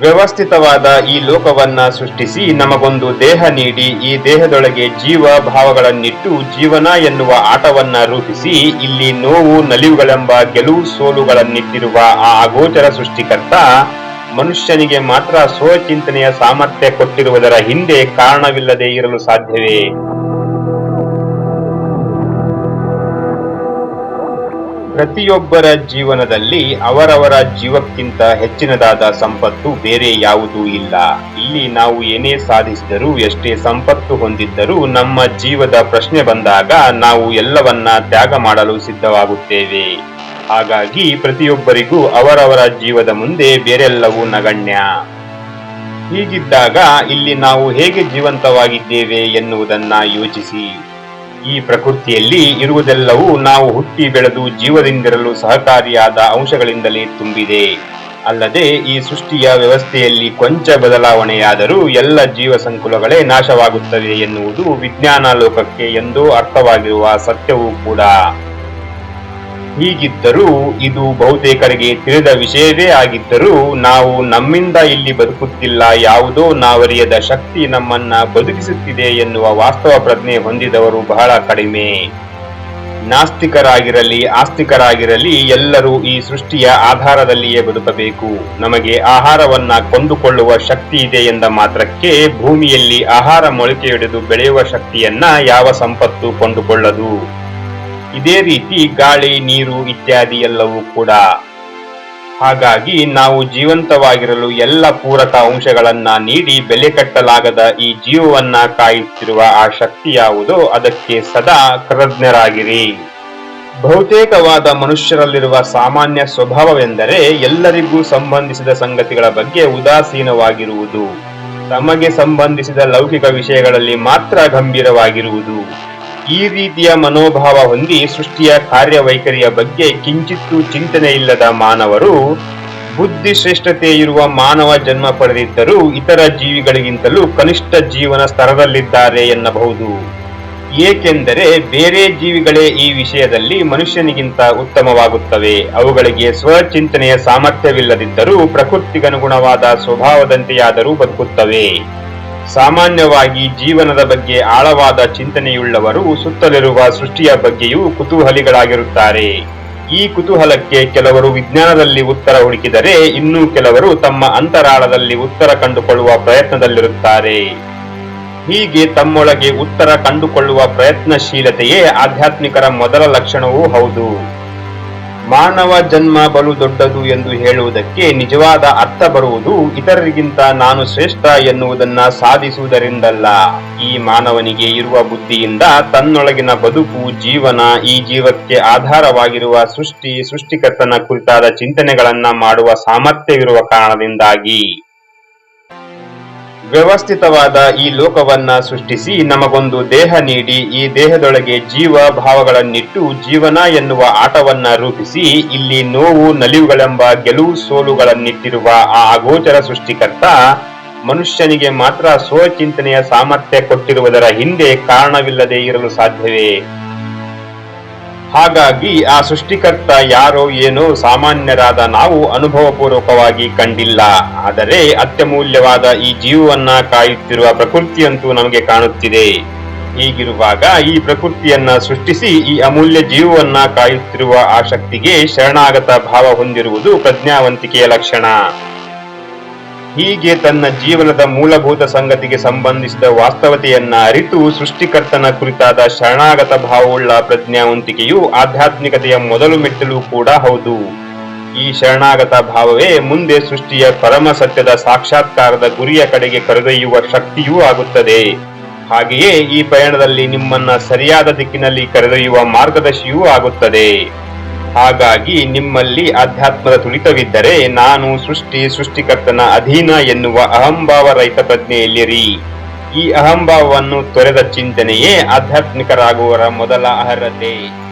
ವ್ಯವಸ್ಥಿತವಾದ ಈ ಲೋಕವನ್ನ ಸೃಷ್ಟಿಸಿ ನಮಗೊಂದು ದೇಹ ನೀಡಿ ಈ ದೇಹದೊಳಗೆ ಜೀವ ಭಾವಗಳನ್ನಿಟ್ಟು ಜೀವನ ಎನ್ನುವ ಆಟವನ್ನ ರೂಪಿಸಿ ಇಲ್ಲಿ ನೋವು, ನಲಿವುಗಳೆಂಬ ಗೆಲುವು ಸೋಲುಗಳನ್ನಿಟ್ಟಿರುವ ಆ ಅಗೋಚರ ಸೃಷ್ಟಿಕರ್ತ ಮನುಷ್ಯನಿಗೆ ಮಾತ್ರ ಸ್ವಚಿಂತನೆಯ ಸಾಮರ್ಥ್ಯ ಕೊಟ್ಟಿರುವುದರ ಹಿಂದೆ ಕಾರಣವಿಲ್ಲದೆ ಇರಲು ಸಾಧ್ಯವೇ? ಪ್ರತಿಯೊಬ್ಬರ ಜೀವನದಲ್ಲಿ ಅವರವರ ಜೀವಕ್ಕಿಂತ ಹೆಚ್ಚಿನದಾದ ಸಂಪತ್ತು ಬೇರೆ ಯಾವುದೂ ಇಲ್ಲ. ಇಲ್ಲಿ ನಾವು ಏನೇ ಸಾಧಿಸಿದರೂ, ಎಷ್ಟೇ ಸಂಪತ್ತು ಹೊಂದಿದ್ದರೂ, ನಮ್ಮ ಜೀವದ ಪ್ರಶ್ನೆ ಬಂದಾಗ ನಾವು ಎಲ್ಲವನ್ನ ತ್ಯಾಗ ಮಾಡಲು ಸಿದ್ಧವಾಗುತ್ತೇವೆ. ಹಾಗಾಗಿ ಪ್ರತಿಯೊಬ್ಬರಿಗೂ ಅವರವರ ಜೀವದ ಮುಂದೆ ಬೇರೆಲ್ಲವೂ ನಗಣ್ಯ. ಹೀಗಿದ್ದಾಗ ಇಲ್ಲಿ ನಾವು ಹೇಗೆ ಜೀವಂತವಾಗಿದ್ದೇವೆ ಎನ್ನುವುದನ್ನ ಯೋಚಿಸಿ. ಈ ಪ್ರಕೃತಿಯಲ್ಲಿ ಇರುವುದೆಲ್ಲವೂ ನಾವು ಹುಟ್ಟಿ ಬೆಳೆದು ಜೀವದಿಂದಿರಲು ಸಹಕಾರಿಯಾದ ಅಂಶಗಳಿಂದಲೇ ತುಂಬಿದೆ. ಅಲ್ಲದೆ ಈ ಸೃಷ್ಟಿಯ ವ್ಯವಸ್ಥೆಯಲ್ಲಿ ಕೊಂಚ ಬದಲಾವಣೆಯಾದರೂ ಎಲ್ಲ ಜೀವ ಸಂಕುಲಗಳೇ ನಾಶವಾಗುತ್ತವೆ ಎನ್ನುವುದು ವಿಜ್ಞಾನ ಲೋಕಕ್ಕೆ ಎಂದೋ ಅರ್ಥವಾಗಿರುವ ಸತ್ಯವೂ ಕೂಡ. ಹೀಗಿದ್ದರೂ ಇದು ಬಹುತೇಕರಿಗೆ ತಿಳಿದ ವಿಷಯವೇ ಆಗಿದ್ದರೂ ನಾವು ನಮ್ಮಿಂದ ಇಲ್ಲಿ ಬದುಕುತ್ತಿಲ್ಲ. ಯಾವುದೋ ನಾವರಿಯದ ಶಕ್ತಿ ನಮ್ಮನ್ನ ಬದುಕಿಸುತ್ತಿದೆ ಎನ್ನುವ ವಾಸ್ತವ ಪ್ರಜ್ಞೆ ಹೊಂದಿದವರು ಬಹಳ ಕಡಿಮೆ. ನಾಸ್ತಿಕರಾಗಿರಲಿ, ಆಸ್ತಿಕರಾಗಿರಲಿ ಎಲ್ಲರೂ ಈ ಸೃಷ್ಟಿಯ ಆಧಾರದಲ್ಲಿಯೇ ಬದುಕಬೇಕು. ನಮಗೆ ಆಹಾರವನ್ನ ಕೊಂಡುಕೊಳ್ಳುವ ಶಕ್ತಿ ಇದೆ ಎಂದ ಮಾತ್ರಕ್ಕೆ ಭೂಮಿಯಲ್ಲಿ ಆಹಾರ ಮೊಳಕೆಯೊಡೆದು ಬೆಳೆಯುವ ಶಕ್ತಿಯನ್ನ ಯಾವ ಸಂಪತ್ತು ಕೊಂಡುಕೊಳ್ಳದು? ಇದೇ ರೀತಿ ಗಾಳಿ, ನೀರು ಇತ್ಯಾದಿ ಎಲ್ಲವೂ ಕೂಡ. ಹಾಗಾಗಿ ನಾವು ಜೀವಂತವಾಗಿರಲು ಎಲ್ಲ ಪೂರಕ ಅಂಶಗಳನ್ನ ನೀಡಿ ಬೆಲೆ ಕಟ್ಟಲಾಗದ ಈ ಜೀವವನ್ನ ಕಾಯುತ್ತಿರುವ ಆ ಶಕ್ತಿ ಯಾವುದೋ, ಅದಕ್ಕೆ ಸದಾ ಕೃತಜ್ಞರಾಗಿರಿ. ಬಹುತೇಕವಾದ ಮನುಷ್ಯರಲ್ಲಿರುವ ಸಾಮಾನ್ಯ ಸ್ವಭಾವವೆಂದರೆ ಎಲ್ಲರಿಗೂ ಸಂಬಂಧಿಸಿದ ಸಂಗತಿಗಳ ಬಗ್ಗೆ ಉದಾಸೀನವಾಗಿರುವುದು. ತಮಗೆ ಸಂಬಂಧಿಸಿದ ಲೌಕಿಕ ವಿಷಯಗಳಲ್ಲಿ ಮಾತ್ರ ಗಂಭೀರವಾಗಿರುವುದು. ಈ ರೀತಿಯ ಮನೋಭಾವ ಹೊಂದಿ ಸೃಷ್ಟಿಯ ಕಾರ್ಯವೈಖರಿಯ ಬಗ್ಗೆ ಕಿಂಚಿತ್ತೂ ಚಿಂತನೆ ಇಲ್ಲದ ಮಾನವರು, ಬುದ್ಧಿ ಶ್ರೇಷ್ಠತೆ ಇರುವ ಮಾನವ ಜನ್ಮ ಪಡೆದಿದ್ದರೂ ಇತರ ಜೀವಿಗಳಿಗಿಂತಲೂ ಕನಿಷ್ಠ ಜೀವನ ಸ್ತರದಲ್ಲಿದ್ದಾರೆ ಎನ್ನಬಹುದು. ಏಕೆಂದರೆ ಬೇರೆ ಜೀವಿಗಳೇ ಈ ವಿಷಯದಲ್ಲಿ ಮನುಷ್ಯನಿಗಿಂತ ಉತ್ತಮವಾಗುತ್ತವೆ. ಅವುಗಳಿಗೆ ಸ್ವಚಿಂತನೆಯ ಸಾಮರ್ಥ್ಯವಿಲ್ಲದಿದ್ದರೂ ಪ್ರಕೃತಿಗನುಗುಣವಾದ ಸ್ವಭಾವದಂತೆಯಾದರೂ ಬದುಕುತ್ತವೆ. ಸಾಮಾನ್ಯವಾಗಿ ಜೀವನದ ಬಗ್ಗೆ ಆಳವಾದ ಚಿಂತನೆಯುಳ್ಳವರು ಸುತ್ತಲಿರುವ ಸೃಷ್ಟಿಯ ಬಗ್ಗೆಯೂ ಕುತೂಹಲಿಗಳಾಗಿರುತ್ತಾರೆ. ಈ ಕುತೂಹಲಕ್ಕೆ ಕೆಲವರು ವಿಜ್ಞಾನದಲ್ಲಿ ಉತ್ತರ ಹುಡುಕಿದರೆ ಇನ್ನೂ ಕೆಲವರು ತಮ್ಮ ಅಂತರಾಳದಲ್ಲಿ ಉತ್ತರ ಕಂಡುಕೊಳ್ಳುವ ಪ್ರಯತ್ನದಲ್ಲಿರುತ್ತಾರೆ. ಹೀಗೆ ತಮ್ಮೊಳಗೆ ಉತ್ತರ ಕಂಡುಕೊಳ್ಳುವ ಪ್ರಯತ್ನಶೀಲತೆಯೇ ಆಧ್ಯಾತ್ಮಿಕರ ಮೊದಲ ಲಕ್ಷಣವೂ ಹೌದು. ಮಾನವ ಜನ್ಮ ಬಲು ದೊಡ್ಡದು ಎಂದು ಹೇಳುವುದಕ್ಕೆ ನಿಜವಾದ ಅರ್ಥ ಬರುವುದು ಇತರರಿಗಿಂತ ನಾನು ಶ್ರೇಷ್ಠ ಎನ್ನುವುದನ್ನ ಸಾಧಿಸುವುದರಿಂದಲ್ಲ. ಈ ಮಾನವನಿಗೆ ಇರುವ ಬುದ್ಧಿಯಿಂದ ತನ್ನೊಳಗಿನ ಬದುಕು, ಜೀವನ, ಈ ಜೀವಕ್ಕೆ ಆಧಾರವಾಗಿರುವ ಸೃಷ್ಟಿ, ಸೃಷ್ಟಿಕರ್ತನ ಕುರಿತಾದ ಚಿಂತನೆಗಳನ್ನ ಮಾಡುವ ಸಾಮರ್ಥ್ಯವಿರುವ ಕಾರಣದಿಂದಾಗಿ. ವ್ಯವಸ್ಥಿತವಾದ ಈ ಲೋಕವನ್ನ ಸೃಷ್ಟಿಸಿ ನಮಗೊಂದು ದೇಹ ನೀಡಿ ಈ ದೇಹದೊಳಗೆ ಜೀವ ಭಾವಗಳನ್ನಿಟ್ಟು ಜೀವನ ಎನ್ನುವ ಆಟವನ್ನ ರೂಪಿಸಿ ಇಲ್ಲಿ ನೋವು ನಲಿವುಗಳೆಂಬ ಗೆಲುವು ಸೋಲುಗಳನ್ನಿಟ್ಟಿರುವ ಆ ಅಗೋಚರ ಸೃಷ್ಟಿಕರ್ತ ಮನುಷ್ಯನಿಗೆ ಮಾತ್ರ ಸ್ವಚಿಂತನೆಯ ಸಾಮರ್ಥ್ಯ ಕೊಟ್ಟಿರುವುದರ ಹಿಂದೆ ಕಾರಣವಿಲ್ಲದೆ ಇರಲು ಸಾಧ್ಯವೇ? ಹಾಗಾಗಿ ಆ ಸೃಷ್ಟಿಕರ್ತ ಯಾರೋ ಏನೋ ಸಾಮಾನ್ಯರಾದ ನಾವು ಅನುಭವಪೂರ್ವಕವಾಗಿ ಕಂಡಿಲ್ಲ. ಆದರೆ ಅತ್ಯಮೂಲ್ಯವಾದ ಈ ಜೀವವನ್ನ ಕಾಯುತ್ತಿರುವ ಪ್ರಕೃತಿಯಂತೂ ನಮಗೆ ಕಾಣುತ್ತಿದೆ. ಹೀಗಿರುವಾಗ ಈ ಪ್ರಕೃತಿಯನ್ನ ಸೃಷ್ಟಿಸಿ ಈ ಅಮೂಲ್ಯ ಜೀವವನ್ನ ಕಾಯುತ್ತಿರುವ ಆ ಶಕ್ತಿಗೆ ಶರಣಾಗತ ಭಾವ ಹೊಂದಿರುವುದು ಪ್ರಜ್ಞಾವಂತಿಕೆಯ ಲಕ್ಷಣ. ಹೀಗೆ ತನ್ನ ಜೀವನದ ಮೂಲಭೂತ ಸಂಗತಿಗೆ ಸಂಬಂಧಿಸಿದ ವಾಸ್ತವತೆಯನ್ನ ಅರಿತು ಸೃಷ್ಟಿಕರ್ತನ ಕುರಿತಾದ ಶರಣಾಗತ ಭಾವವುಳ್ಳ ಪ್ರಜ್ಞಾವಂತಿಕೆಯು ಆಧ್ಯಾತ್ಮಿಕತೆಯ ಮೊದಲು ಮೆಟ್ಟಲು ಕೂಡ ಹೌದು. ಈ ಶರಣಾಗತ ಭಾವವೇ ಮುಂದೆ ಸೃಷ್ಟಿಯ ಪರಮ ಸತ್ಯದ ಸಾಕ್ಷಾತ್ಕಾರದ ಗುರಿಯ ಕಡೆಗೆ ಕರೆದೊಯ್ಯುವ ಶಕ್ತಿಯೂ ಆಗುತ್ತದೆ. ಹಾಗೆಯೇ ಈ ಪಯಣದಲ್ಲಿ ನಿಮ್ಮನ್ನ ಸರಿಯಾದ ದಿಕ್ಕಿನಲ್ಲಿ ಕರೆದೊಯ್ಯುವ ಮಾರ್ಗದರ್ಶಿಯೂ ಆಗುತ್ತದೆ. ಹಾಗಾಗಿ ನಿಮ್ಮಲ್ಲಿ ಅಧ್ಯಾತ್ಮದ ತುಳಿತವಿದ್ದರೆ ನಾನು ಸೃಷ್ಟಿ ಸೃಷ್ಟಿಕರ್ತನ ಅಧೀನ ಎನ್ನುವ ಅಹಂಭಾವ ರೈತ ಪ್ರಜ್ಞೆಯಲ್ಲಿರಿ ಈ ಅಹಂಭಾವವನ್ನು ತೊರೆದ ಚಿಂತನೆಯೇ ಆಧ್ಯಾತ್ಮಿಕರಾಗುವವರ ಮೊದಲ ಅರ್ಹತೆ.